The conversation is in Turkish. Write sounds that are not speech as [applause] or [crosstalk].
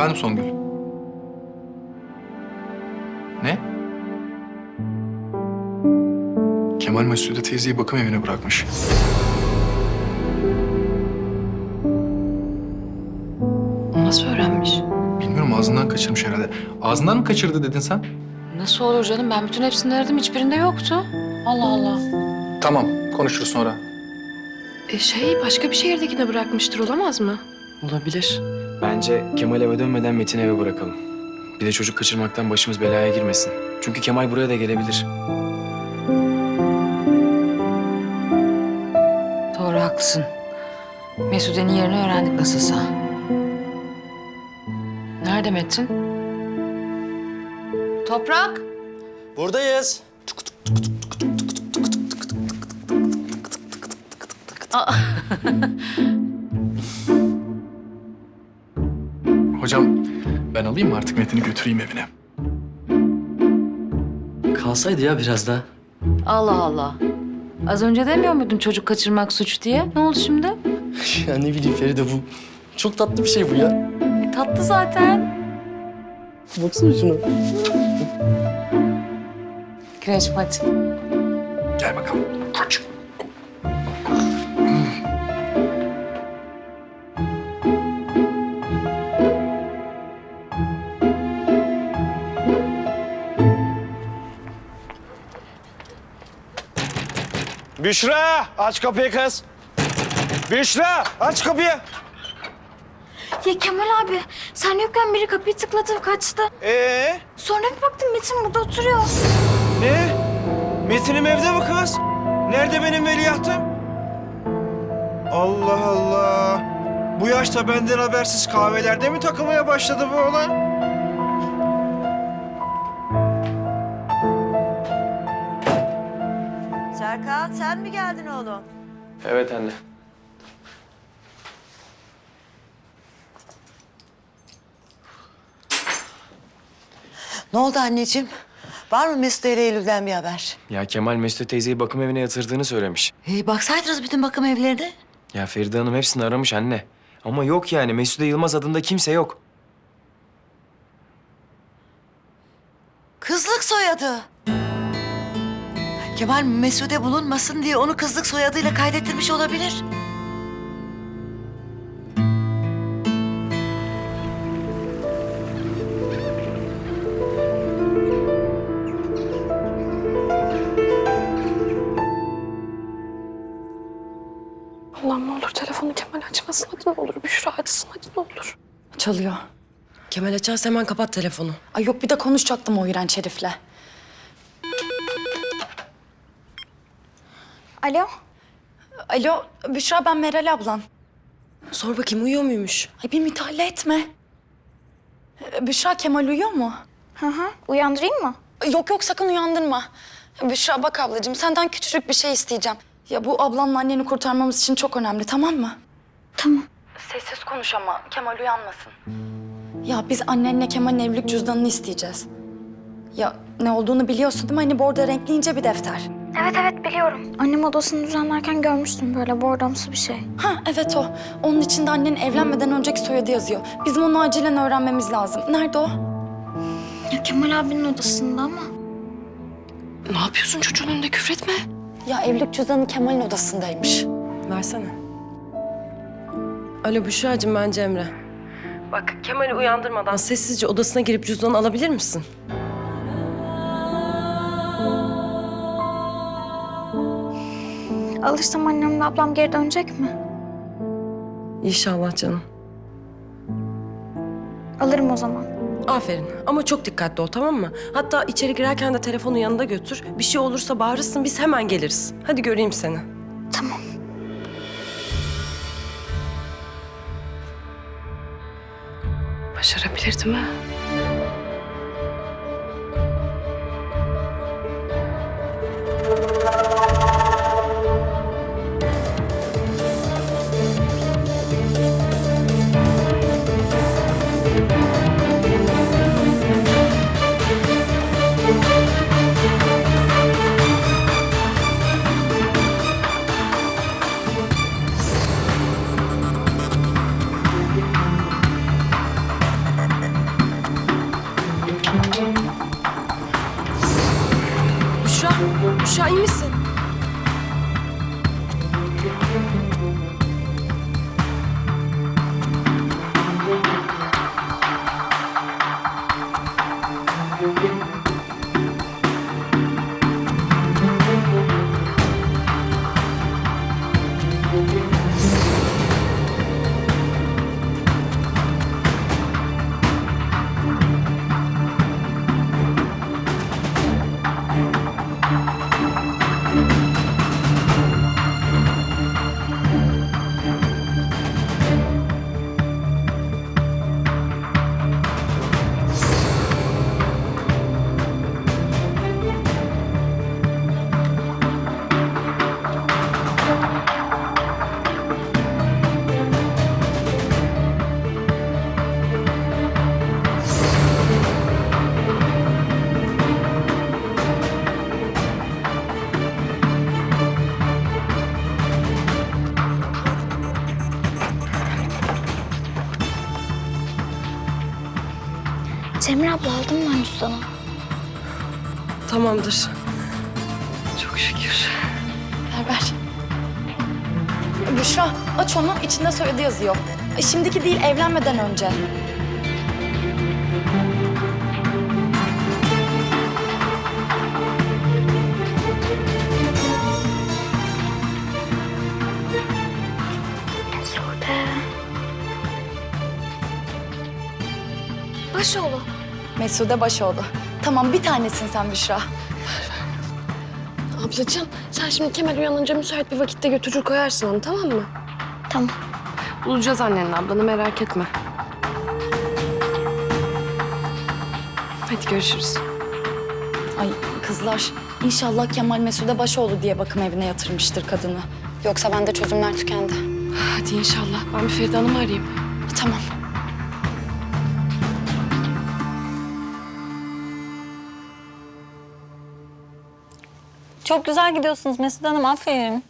Efendim Songül? Ne? Kemal Mesude teyzeyi bakım evine bırakmış. O nasıl öğrenmiş? Bilmiyorum ağzından kaçırmış herhalde. Ağzından mı kaçırdı dedin sen? Nasıl olur canım? Ben bütün hepsini aradım. Hiçbirinde yoktu. Allah Allah. Tamam konuşuruz sonra. E şey başka bir şehirdekine bırakmıştır olamaz mı? Olabilir. Bence Kemal eve dönmeden Metin'i eve bırakalım. Bir de çocuk kaçırmaktan başımız belaya girmesin. Çünkü Kemal buraya da gelebilir. Doğru haklısın. Mesude'nin yerini öğrendik nasılsa. Nerede Metin? Toprak. Buradayız. [laughs] Hocam ben alayım mı artık Metin'i götüreyim evine? Kalsaydı ya biraz daha. Allah Allah. Az önce demiyor muydun çocuk kaçırmak suç diye? Ne oldu şimdi? [laughs] ya ne bileyim Feride bu. Çok tatlı bir şey bu ya. E, tatlı zaten. Baksana şuna. Güneşim hadi. Gel bakalım. Koç. Büşra aç kapıyı kız. Büşra aç kapıyı. Ya Kemal abi sen yokken biri kapıyı tıkladı kaçtı. Ee Sonra bir baktım Metin burada oturuyor. ne? Metin'im evde mi kız? Nerede benim veliahtım? Allah Allah. Bu yaşta benden habersiz kahvelerde mi takılmaya başladı bu oğlan? Serkan sen mi geldin oğlum? Evet anne. Ne oldu anneciğim? Var mı Mesut ile Eylül'den bir haber? Ya Kemal Mesut teyzeyi bakım evine yatırdığını söylemiş. Ee, baksaydınız bütün bakım evlerine. Ya Feride Hanım hepsini aramış anne. Ama yok yani Mesude Yılmaz adında kimse yok. Kızlık soyadı. Kemal Mesude bulunmasın diye onu kızlık soyadıyla kaydettirmiş olabilir. Allah'ım ne olur telefonu Kemal açmasın hadi ne olur. Büşra açsın hadi ne olur. Çalıyor. Kemal açarsa hemen kapat telefonu. Ay yok bir de konuşacaktım o iğrenç herifle. Alo Alo Büşra ben Meral ablan. Sor bakayım uyuyor muymuş? Ay bir müdahale etme. Büşra Kemal uyuyor mu? hı hı uyandırayım mı? Yok yok sakın uyandırma. Büşra bak ablacığım senden küçücük bir şey isteyeceğim. Ya bu ablanla anneni kurtarmamız için çok önemli tamam mı? Tamam. Sessiz konuş ama Kemal uyanmasın. Ya biz annenle Kemal'in evlilik cüzdanını isteyeceğiz. Ya ne olduğunu biliyorsun değil mi? Hani bordo renkli ince bir defter. Evet evet biliyorum. Annem odasını düzenlerken görmüştüm böyle bordamsı bir şey. Ha evet o. Onun içinde annenin evlenmeden önceki soyadı yazıyor. Bizim onu acilen öğrenmemiz lazım. Nerede o? Ya Kemal abinin odasında ama. Ne yapıyorsun çocuğun önünde küfretme. Ya evlilik cüzdanı Kemal'in odasındaymış. Versene. Alo Büşra'cığım ben Cemre. Bak Kemal'i uyandırmadan sessizce odasına girip cüzdanı alabilir misin? Alırsam annemle ablam geri dönecek mi? İnşallah canım. Alırım o zaman. Aferin ama çok dikkatli ol tamam mı? Hatta içeri girerken de telefonu yanında götür. Bir şey olursa bağırırsın biz hemen geliriz. Hadi göreyim seni. Tamam. Başarabilir değil Büşra iyi misin? Cemre abla aldın mı ben cüzdanı? Tamamdır. Ver ver. Büşra aç onu içinde soyadı yazıyor. Ay, Şimdiki değil evlenmeden önce. Başoğlu. Mesude Başoğlu. Tamam bir tanesin sen Büşra. Ablacığım sen şimdi Kemal uyanınca müsait bir vakitte götürür koyarsın onu tamam mı? Tamam. Bulacağız annenle ablanı merak etme. Hadi görüşürüz. Ay kızlar inşallah Kemal Mesude Başoğlu diye bakım evine yatırmıştır kadını. Yoksa bende çözümler tükendi. Hadi inşallah. Ben bir Feride Hanım'ı arayayım. Tamam. Çok güzel gidiyorsunuz Mesut Hanım. Aferin.